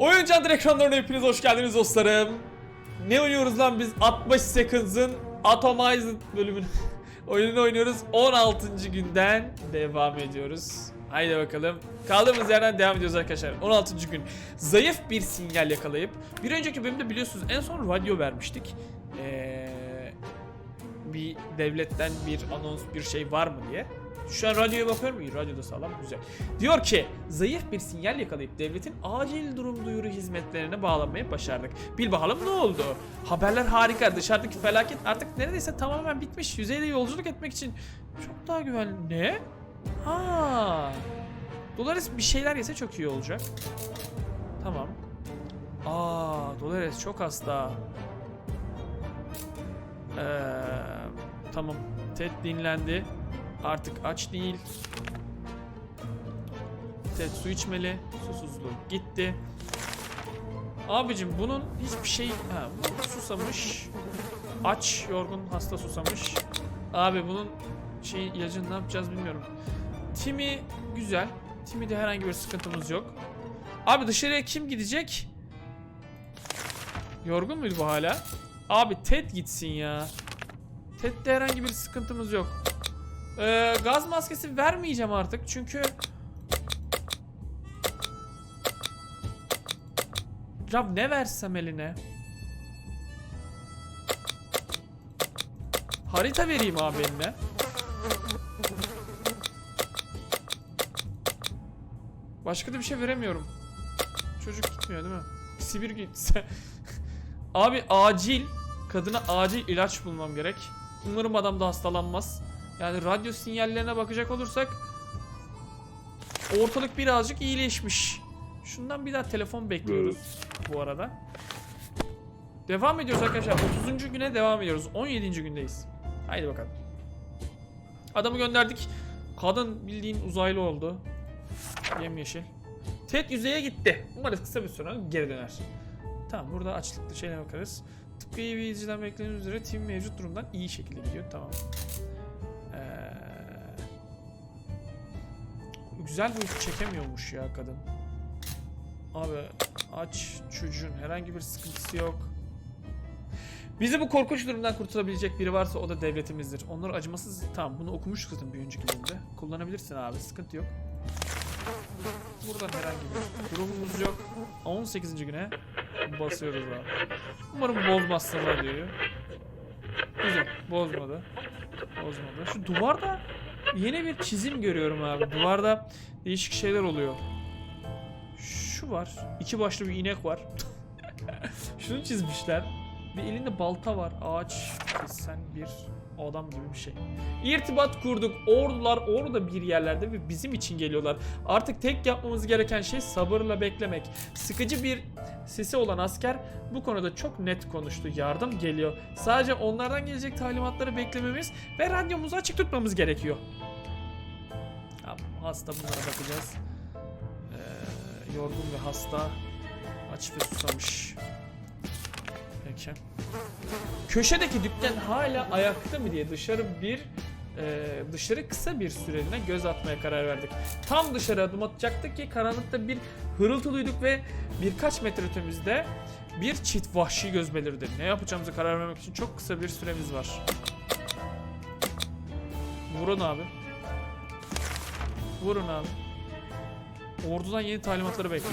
Oyuncu Adır ekranlarına hepiniz hoş geldiniz dostlarım. Ne oynuyoruz lan biz? 60 Seconds'ın Atomized bölümünü oyununu oynuyoruz. 16. günden devam ediyoruz. Haydi bakalım. Kaldığımız yerden devam ediyoruz arkadaşlar. 16. gün. Zayıf bir sinyal yakalayıp bir önceki bölümde biliyorsunuz en son radyo vermiştik. Eee bir devletten bir anons bir şey var mı diye. Şu an radyoya bakıyorum. İyi radyoda sağlam güzel. Diyor ki zayıf bir sinyal yakalayıp devletin acil durum duyuru hizmetlerine bağlanmayı başardık. Bil bakalım ne oldu? Haberler harika. Dışarıdaki felaket artık neredeyse tamamen bitmiş. Yüzeyde yolculuk etmek için çok daha güvenli. Ne? Ha. Dolores bir şeyler yese çok iyi olacak. Tamam. Aa, Dolores çok hasta. Ee, tamam. Ted dinlendi. Artık aç değil. Ted su içmeli. Susuzluk gitti. Abicim bunun hiçbir şey... Ha, susamış. Aç, yorgun, hasta susamış. Abi bunun şey ilacını ne yapacağız bilmiyorum. Timi güzel. Timi'de herhangi bir sıkıntımız yok. Abi dışarıya kim gidecek? Yorgun muydu bu hala? Abi Ted gitsin ya. Ted'de herhangi bir sıkıntımız yok. Ee, gaz maskesi vermeyeceğim artık çünkü Ya ne versem eline? Harita vereyim abi eline. Başka da bir şey veremiyorum. Çocuk gitmiyor değil mi? Sibir gitse. Abi acil kadına acil ilaç bulmam gerek. Umarım adam da hastalanmaz. Yani radyo sinyallerine bakacak olursak ortalık birazcık iyileşmiş. Şundan bir daha telefon bekliyoruz bu arada. Devam ediyoruz arkadaşlar. 30. güne devam ediyoruz. 17. gündeyiz. Haydi bakalım. Adamı gönderdik. Kadın bildiğin uzaylı oldu. Yemyeşil. Ted yüzeye gitti. Umarız kısa bir süre geri döner. Tamam burada açlıklı şeylere bakarız. Tıpkı iyi bir izleyiciden beklediğimiz üzere team mevcut durumdan iyi şekilde gidiyor. Tamam. Güzel bir uyku çekemiyormuş ya kadın. Abi aç çocuğun herhangi bir sıkıntısı yok. Bizi bu korkunç durumdan kurtulabilecek biri varsa o da devletimizdir. Onları acımasız... Tamam bunu okumuştuk zaten bir önceki bölümde. Kullanabilirsin abi sıkıntı yok. Buradan herhangi bir durumumuz yok. 18. güne basıyoruz abi. Umarım bozmazsın radyoyu. Güzel bozmadı. Bozmadı. Şu duvarda yeni bir çizim görüyorum abi. Duvarda değişik şeyler oluyor. Şu var. İki başlı bir inek var. Şunu çizmişler. Bir elinde balta var. Ağaç kesen bir adam gibi bir şey. İrtibat kurduk. Ordular orada bir yerlerde ve bizim için geliyorlar. Artık tek yapmamız gereken şey sabırla beklemek. Sıkıcı bir sesi olan asker bu konuda çok net konuştu. Yardım geliyor. Sadece onlardan gelecek talimatları beklememiz ve radyomuzu açık tutmamız gerekiyor. Hasta bunlara bakacağız. Ee, yorgun ve hasta. Aç ve susamış. Peki. Köşedeki dükkan hala ayakta mı diye dışarı bir e, dışarı kısa bir süreliğine göz atmaya karar verdik. Tam dışarı adım atacaktık ki karanlıkta bir hırıltı duyduk ve birkaç metre ötemizde bir çift vahşi göz belirdi. Ne yapacağımızı karar vermek için çok kısa bir süremiz var. Vurun abi. Vurun abi. Ordudan yeni talimatları bekle.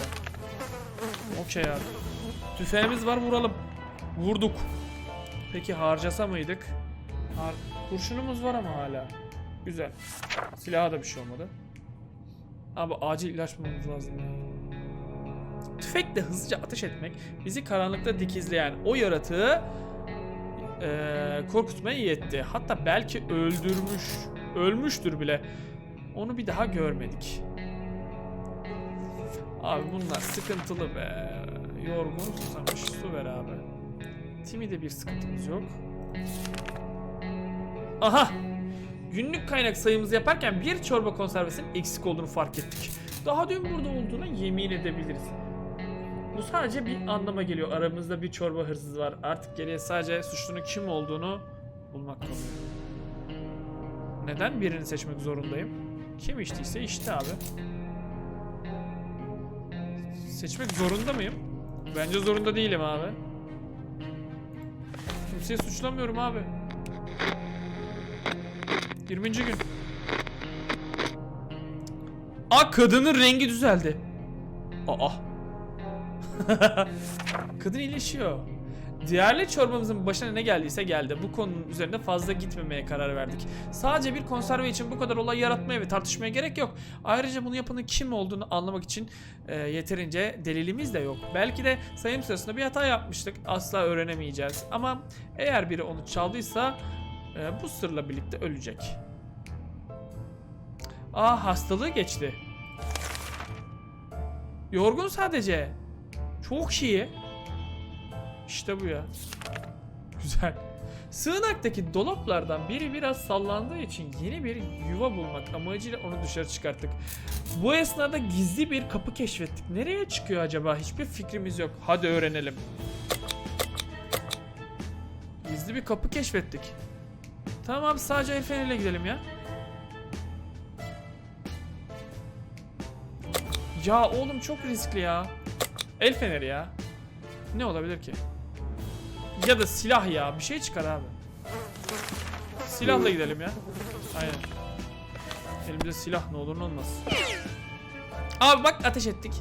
Okey abi. Tüfeğimiz var vuralım. Vurduk. Peki harcasa mıydık? Har Kurşunumuz var ama hala. Güzel. Silaha da bir şey olmadı. Abi acil ilaç bulmamız lazım ya. Tüfekle hızlıca ateş etmek bizi karanlıkta dikizleyen o yaratığı eee, korkutmaya yetti. Hatta belki öldürmüş, ölmüştür bile. Onu bir daha görmedik. Abi bunlar sıkıntılı be. Yorgun susamış. Su ver abi. Timi'de bir sıkıntımız yok. Aha! Günlük kaynak sayımızı yaparken bir çorba konservesinin eksik olduğunu fark ettik. Daha dün burada olduğuna yemin edebiliriz. Bu sadece bir anlama geliyor. Aramızda bir çorba hırsız var. Artık geriye sadece suçlunun kim olduğunu bulmak kalıyor. Neden birini seçmek zorundayım? Kim içtiyse içti abi. Seçmek zorunda mıyım? Bence zorunda değilim abi. Kimseyi suçlamıyorum abi. 20. gün. Aa kadının rengi düzeldi. Aa. Kadın iyileşiyor. Diğerli çorbamızın başına ne geldiyse geldi. Bu konunun üzerinde fazla gitmemeye karar verdik. Sadece bir konserve için bu kadar olay yaratmaya ve tartışmaya gerek yok. Ayrıca bunu yapanın kim olduğunu anlamak için e, yeterince delilimiz de yok. Belki de sayım sırasında bir hata yapmıştık. Asla öğrenemeyeceğiz. Ama eğer biri onu çaldıysa e, bu sırla birlikte ölecek. Aa hastalığı geçti. Yorgun sadece. Çok iyi. İşte bu ya. Güzel. Sığınaktaki dolaplardan biri biraz sallandığı için yeni bir yuva bulmak amacıyla onu dışarı çıkarttık. Bu esnada gizli bir kapı keşfettik. Nereye çıkıyor acaba? Hiçbir fikrimiz yok. Hadi öğrenelim. Gizli bir kapı keşfettik. Tamam sadece el feneriyle gidelim ya. Ya oğlum çok riskli ya. El feneri ya. Ne olabilir ki? Ya da silah ya. Bir şey çıkar abi. Silahla gidelim ya. Aynen. Elimizde silah ne olur ne olmaz. Abi bak ateş ettik.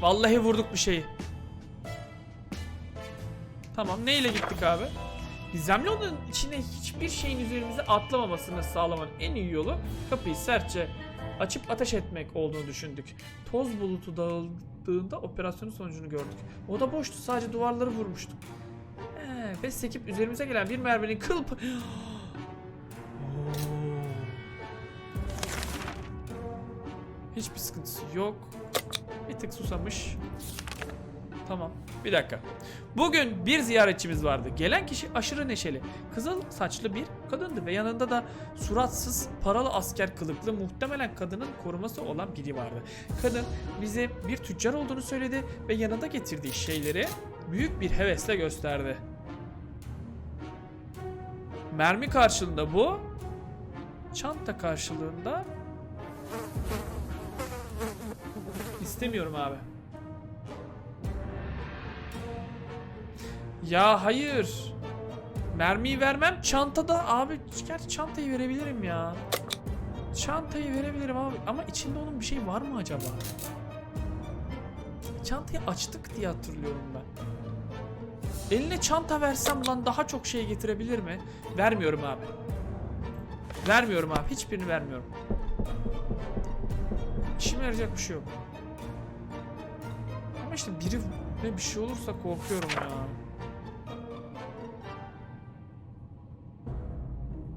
Vallahi vurduk bir şeyi. Tamam neyle gittik abi? Gizemli odanın içine hiçbir şeyin üzerimize atlamamasını sağlamanın en iyi yolu kapıyı sertçe açıp ateş etmek olduğunu düşündük. Toz bulutu dağıldığında operasyonun sonucunu gördük. Oda boştu sadece duvarları vurmuştuk. Ve sekip üzerimize gelen bir merminin kıl. Hiçbir sıkıntısı yok. Bir tık susamış. Tamam. Bir dakika. Bugün bir ziyaretçimiz vardı. Gelen kişi aşırı neşeli. Kızıl saçlı bir kadındı ve yanında da suratsız, paralı asker kılıklı muhtemelen kadının koruması olan biri vardı. Kadın bize bir tüccar olduğunu söyledi ve yanında getirdiği şeyleri büyük bir hevesle gösterdi. Mermi karşılığında bu, çanta karşılığında istemiyorum abi. Ya hayır. Mermiyi vermem çantada abi. Gerçi çantayı verebilirim ya. Çantayı verebilirim abi. Ama içinde onun bir şey var mı acaba? Çantayı açtık diye hatırlıyorum ben. Eline çanta versem lan daha çok şey getirebilir mi? Vermiyorum abi. Vermiyorum abi. Hiçbirini vermiyorum. İşime yarayacak bir şey yok. Ama işte biri ne bir şey olursa korkuyorum ya.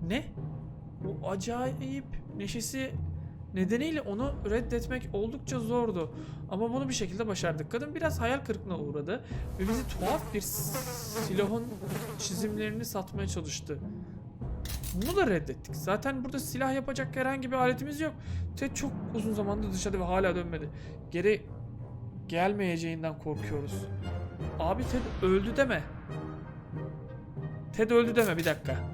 Ne? Bu acayip neşesi nedeniyle onu reddetmek oldukça zordu. Ama bunu bir şekilde başardık. Kadın biraz hayal kırıklığına uğradı ve bizi tuhaf bir silahın çizimlerini satmaya çalıştı. Bunu da reddettik. Zaten burada silah yapacak herhangi bir aletimiz yok. Ted çok uzun zamandır dışarıda ve hala dönmedi. Geri gelmeyeceğinden korkuyoruz. Abi Ted öldü deme. Ted öldü deme bir dakika.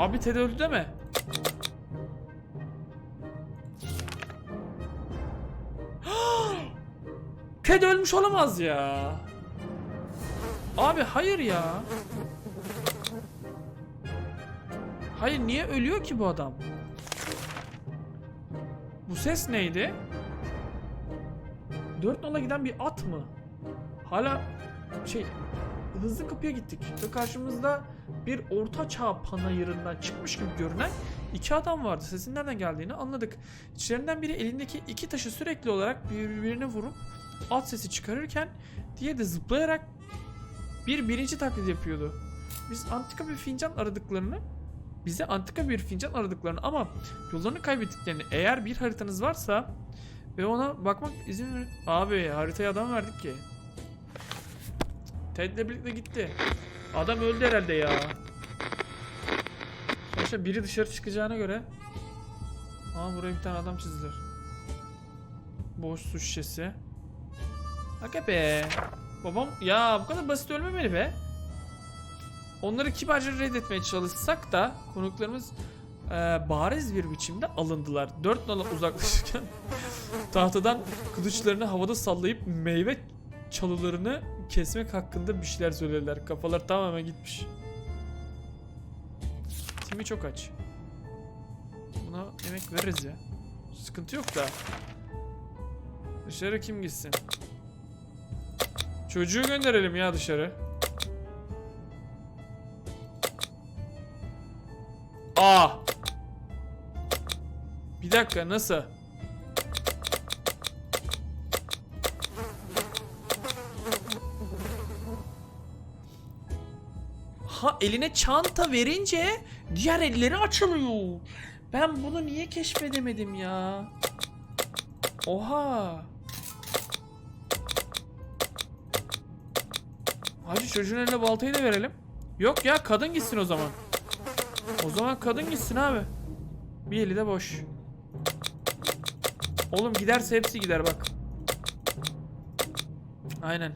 Abi Ted öldü deme. Ted ölmüş olamaz ya. Abi hayır ya. Hayır niye ölüyor ki bu adam? Bu ses neydi? Dört nola giden bir at mı? Hala şey hızlı kapıya gittik ve karşımızda bir orta çağ panayırından çıkmış gibi görünen iki adam vardı. Sesin nereden geldiğini anladık. İçlerinden biri elindeki iki taşı sürekli olarak birbirine vurup at sesi çıkarırken diğeri de zıplayarak bir birinci taklit yapıyordu. Biz antika bir fincan aradıklarını bize antika bir fincan aradıklarını ama yollarını kaybettiklerini eğer bir haritanız varsa ve ona bakmak izin verin. Abi haritayı adam verdik ki. Ted'le birlikte gitti. Adam öldü herhalde ya. Sonuçta biri dışarı çıkacağına göre. Aa buraya bir tane adam çizdiler. Boş su şişesi. Aga be. Babam ya bu kadar basit ölmemeli be. Onları kibarca reddetmeye çalışsak da konuklarımız e, bariz bir biçimde alındılar. Dört nala uzaklaşırken tahtadan kılıçlarını havada sallayıp meyve çalılarını kesmek hakkında bir şeyler söylediler. Kafalar tamamen gitmiş. Timi çok aç. Buna yemek veririz ya. Sıkıntı yok da. Dışarı kim gitsin? Çocuğu gönderelim ya dışarı. Aa! Bir dakika nasıl? Ha eline çanta verince diğer elleri açılıyor. Ben bunu niye keşfedemedim ya? Oha. Hacı çocuğun eline baltayı da verelim. Yok ya kadın gitsin o zaman. O zaman kadın gitsin abi. Bir eli de boş. Oğlum giderse hepsi gider bak. Aynen.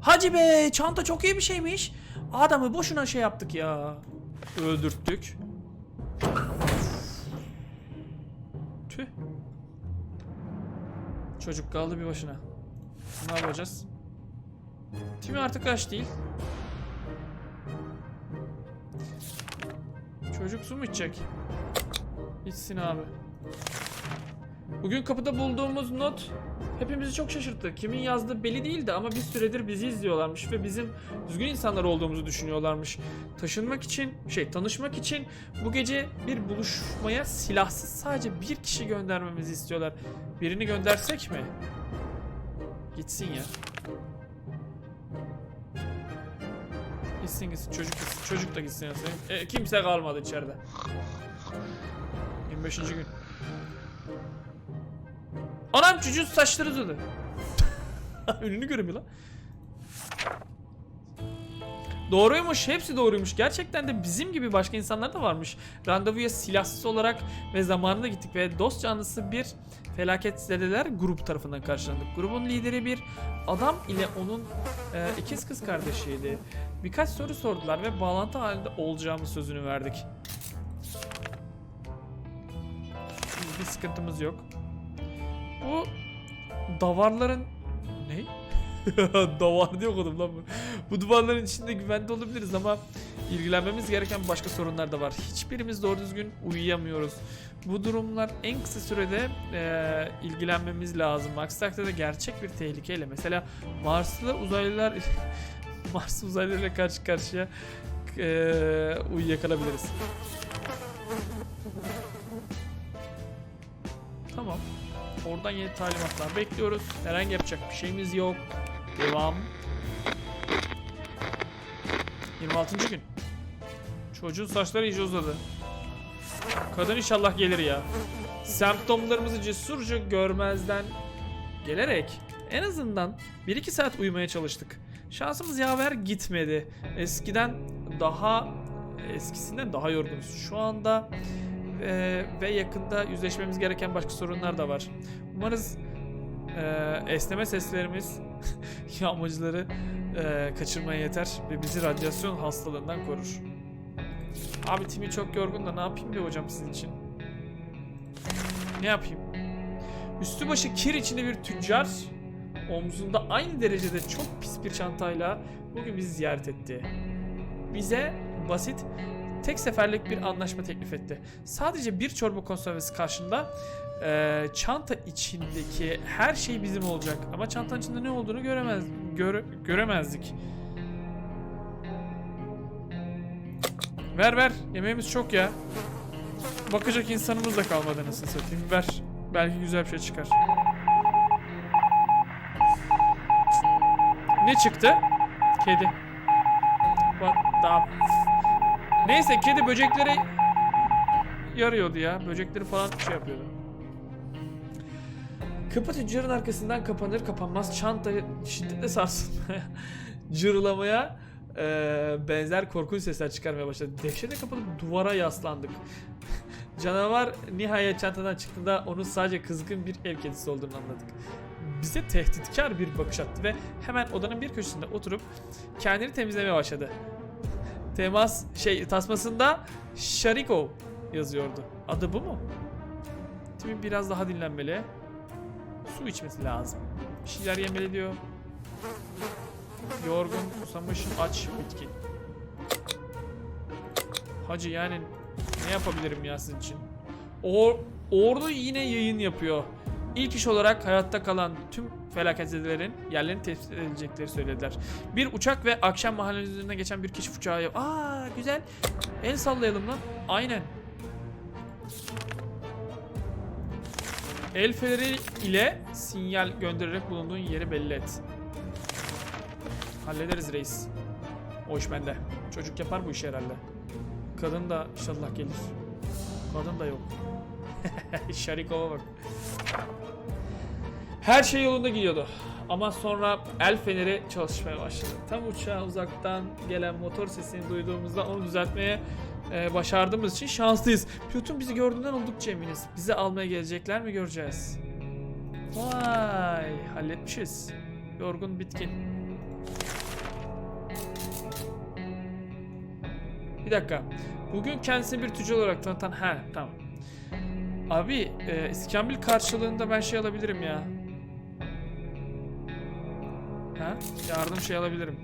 Hacı be çanta çok iyi bir şeymiş. Adamı boşuna şey yaptık ya. Öldürttük. Tüh. Çocuk kaldı bir başına. Ne yapacağız? Timi artık aç değil. Çocuk su mu içecek? İçsin abi. Bugün kapıda bulduğumuz not hepimizi çok şaşırttı. Kimin yazdığı belli değildi ama bir süredir bizi izliyorlarmış ve bizim düzgün insanlar olduğumuzu düşünüyorlarmış. Taşınmak için, şey tanışmak için bu gece bir buluşmaya silahsız sadece bir kişi göndermemizi istiyorlar. Birini göndersek mi? Gitsin ya. Gitsin gitsin çocuk gitsin. Çocuk da gitsin. Yani. E, kimse kalmadı içeride. 25. gün. Anam çocuğun saçları uzadı. Önünü göremiyor lan. Doğruymuş. Hepsi doğruymuş. Gerçekten de bizim gibi başka insanlar da varmış. Randevuya silahsız olarak ve zamanında gittik ve dost canlısı bir felaketzedeler grup tarafından karşılandık. Grubun lideri bir adam ile onun e, ikiz kız kardeşiydi. Birkaç soru sordular ve bağlantı halinde olacağımız sözünü verdik. Bir sıkıntımız yok. Bu davarların ne? Davar diye okudum lan bu. Bu duvarların içinde güvende olabiliriz ama ilgilenmemiz gereken başka sorunlar da var. Hiçbirimiz doğru düzgün uyuyamıyoruz. Bu durumlar en kısa sürede eee, ilgilenmemiz lazım. Aksi takdirde gerçek bir tehlikeyle. Mesela Marslı uzaylılar Mars uzaylılarıyla karşı karşıya eee uyuyakalabiliriz. Oradan yeni talimatlar bekliyoruz. Herhangi yapacak bir şeyimiz yok. Devam. 26. gün. Çocuğun saçları iyice uzadı. Kadın inşallah gelir ya. Semptomlarımızı cesurca görmezden gelerek en azından 1-2 saat uyumaya çalıştık. Şansımız yaver gitmedi. Eskiden daha eskisinden daha yorgunuz. Şu anda eee, ve yakında yüzleşmemiz gereken başka sorunlar da var. Umarız eee, esneme seslerimiz yağmacıları eee, kaçırmaya yeter ve bizi radyasyon hastalığından korur. Abi Timi çok yorgun da ne yapayım be hocam sizin için? Ne yapayım? Üstü başı kir içinde bir tüccar omzunda aynı derecede çok pis bir çantayla bugün bizi ziyaret etti. Bize basit tek seferlik bir anlaşma teklif etti. Sadece bir çorba konservesi karşında eee, çanta içindeki her şey bizim olacak. Ama çantanın içinde ne olduğunu göremez, göre- göremezdik. Ver ver. Yemeğimiz çok ya. Bakacak insanımız da kalmadı nasıl satayım. Ver. Belki güzel bir şey çıkar. Ne çıktı? Kedi. What the Neyse kedi böceklere yarıyordu ya. Böcekleri falan şey yapıyordu. Kapı tüccarın arkasından kapanır kapanmaz çanta şiddetle sarsılmaya, cırlamaya eee, benzer korkunç sesler çıkarmaya başladı. Dehşete kapılıp duvara yaslandık. Canavar nihayet çantadan çıktığında onun sadece kızgın bir ev kedisi olduğunu anladık. Bize tehditkar bir bakış attı ve hemen odanın bir köşesinde oturup kendini temizlemeye başladı. Temas şey tasmasında Shariko yazıyordu. Adı bu mu? Timi biraz daha dinlenmeli. Su içmesi lazım. Bir şeyler yemeli diyor. Yorgun, susamış, aç, bitkin. Hacı yani ne yapabilirim ya sizin için? Or Ordu yine yayın yapıyor. İlk iş olarak hayatta kalan tüm felaketzedelerin yerlerini tespit edilecekleri söylediler. Bir uçak ve akşam mahallenin üzerinden geçen bir keşif uçağı yap. Aa güzel. El sallayalım lan. Aynen. El feneri ile sinyal göndererek bulunduğun yeri belli et. Hallederiz reis. O iş bende. Çocuk yapar bu işi herhalde. Kadın da inşallah gelir. Kadın da yok. Şarikova bak. Her şey yolunda gidiyordu. Ama sonra el feneri çalışmaya başladı. Tam uçağa uzaktan gelen motor sesini duyduğumuzda onu düzeltmeye e, başardığımız için şanslıyız. Pilotun bizi gördüğünden oldukça eminiz. Bizi almaya gelecekler mi göreceğiz. Vay halletmişiz. Yorgun bitkin. Bir dakika. Bugün kendisini bir tüccar olarak tanıtan... Ha tamam. Abi e, iskambil karşılığında ben şey alabilirim ya. Ha? Yardım şey alabilirim.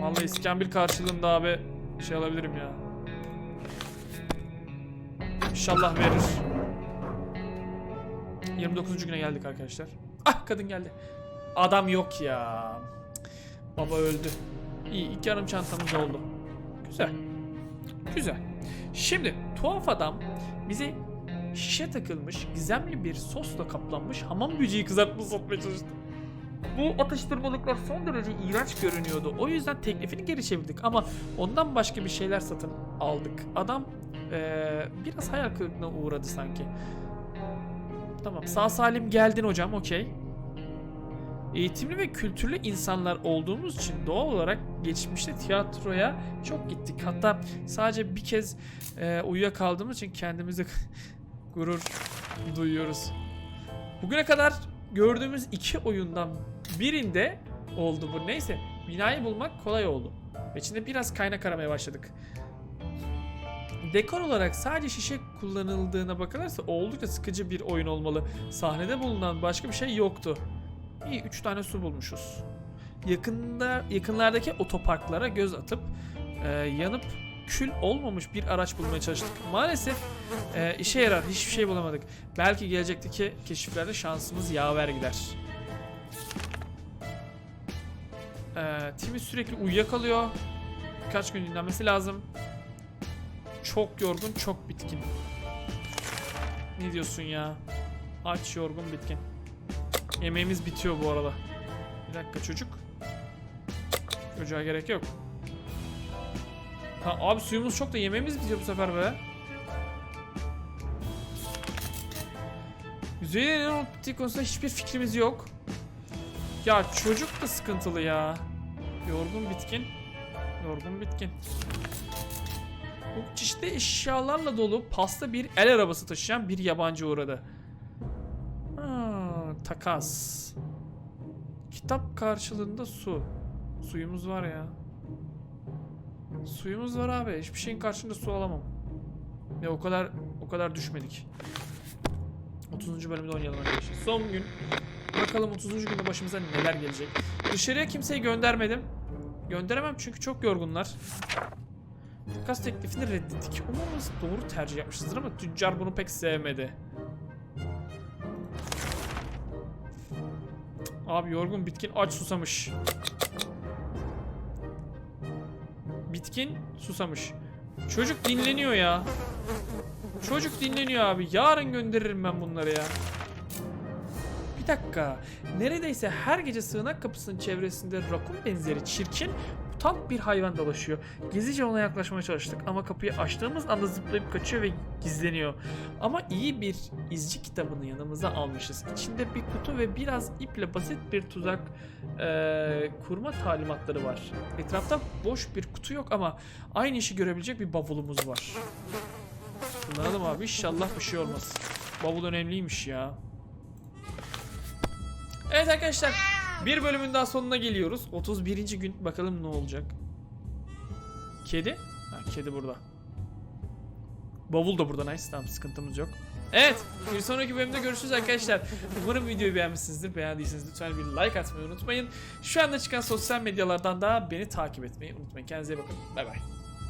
Vallahi iskambil karşılığında abi şey alabilirim ya. İnşallah verir. 29. güne geldik arkadaşlar. Ah kadın geldi. Adam yok ya. Baba öldü. İyi iki yarım çantamız oldu. Güzel. Güzel. Şimdi tuhaf adam bize şişe takılmış gizemli bir sosla kaplanmış hamam böceği kızartması satmaya çalıştı. Bu atıştırmalıklar son derece iğrenç görünüyordu. O yüzden teklifini geri çevirdik ama ondan başka bir şeyler satın aldık. Adam eee, biraz hayal kırıklığına uğradı sanki. Tamam sağ salim geldin hocam okey. Eğitimli ve kültürlü insanlar olduğumuz için doğal olarak geçmişte tiyatroya çok gittik. Hatta sadece bir kez e, uyuyakaldığımız için kendimizi gurur duyuyoruz. Bugüne kadar gördüğümüz iki oyundan birinde oldu bu. Neyse binayı bulmak kolay oldu. Ve içinde biraz kaynak aramaya başladık. Dekor olarak sadece şişe kullanıldığına bakılırsa oldukça sıkıcı bir oyun olmalı. Sahnede bulunan başka bir şey yoktu. İyi 3 tane su bulmuşuz. Yakında yakınlardaki otoparklara göz atıp e, yanıp kül olmamış bir araç bulmaya çalıştık. Maalesef e, işe yarar hiçbir şey bulamadık. Belki gelecekteki keşiflerde şansımız yaver gider. E, Timmy sürekli uyuyakalıyor. Birkaç gün dinlenmesi lazım. Çok yorgun, çok bitkin. Ne diyorsun ya? Aç, yorgun, bitkin. Yemeğimiz bitiyor bu arada. Bir dakika çocuk. Çocuğa gerek yok. Ha, abi suyumuz çok da yemeğimiz bitiyor bu sefer be. En bittiği konusunda hiçbir fikrimiz yok. Ya çocuk da sıkıntılı ya. Yorgun bitkin. Yorgun bitkin. Bu çeşitli eşyalarla dolu pasta bir el arabası taşıyan bir yabancı uğradı. Ha, takas. Kitap karşılığında su. Suyumuz var ya. Suyumuz var abi. Hiçbir şeyin karşılığında su alamam. Ve o kadar o kadar düşmedik. 30. bölümde oynayalım arkadaşlar. Son gün. Bakalım 30. günde başımıza neler gelecek. Dışarıya kimseyi göndermedim. Gönderemem çünkü çok yorgunlar. Takas teklifini reddettik. Umarız doğru tercih yapmışızdır ama tüccar bunu pek sevmedi. Abi yorgun, bitkin, aç, susamış. Bitkin, susamış. Çocuk dinleniyor ya. Çocuk dinleniyor abi. Yarın gönderirim ben bunları ya. Bir dakika. Neredeyse her gece sığınak kapısının çevresinde rakun benzeri çirkin, mutant bir hayvan dolaşıyor. Gizlice ona yaklaşmaya çalıştık ama kapıyı açtığımız anda zıplayıp kaçıyor ve gizleniyor. Ama iyi bir izci kitabını yanımıza almışız. İçinde bir kutu ve biraz iple basit bir tuzak eee, kurma talimatları var. Etrafta boş bir kutu yok ama aynı işi görebilecek bir bavulumuz var. Kullanalım abi inşallah bir şey olmaz. Bavul önemliymiş ya. Evet arkadaşlar bir bölümün daha sonuna geliyoruz. 31. gün bakalım ne olacak. Kedi? Ha, kedi burada. Bavul da burada nice. Tamam sıkıntımız yok. Evet. Bir sonraki bölümde görüşürüz arkadaşlar. Umarım videoyu beğenmişsinizdir. Beğendiyseniz lütfen bir like atmayı unutmayın. Şu anda çıkan sosyal medyalardan da beni takip etmeyi unutmayın. Kendinize iyi bakın. Bay bay.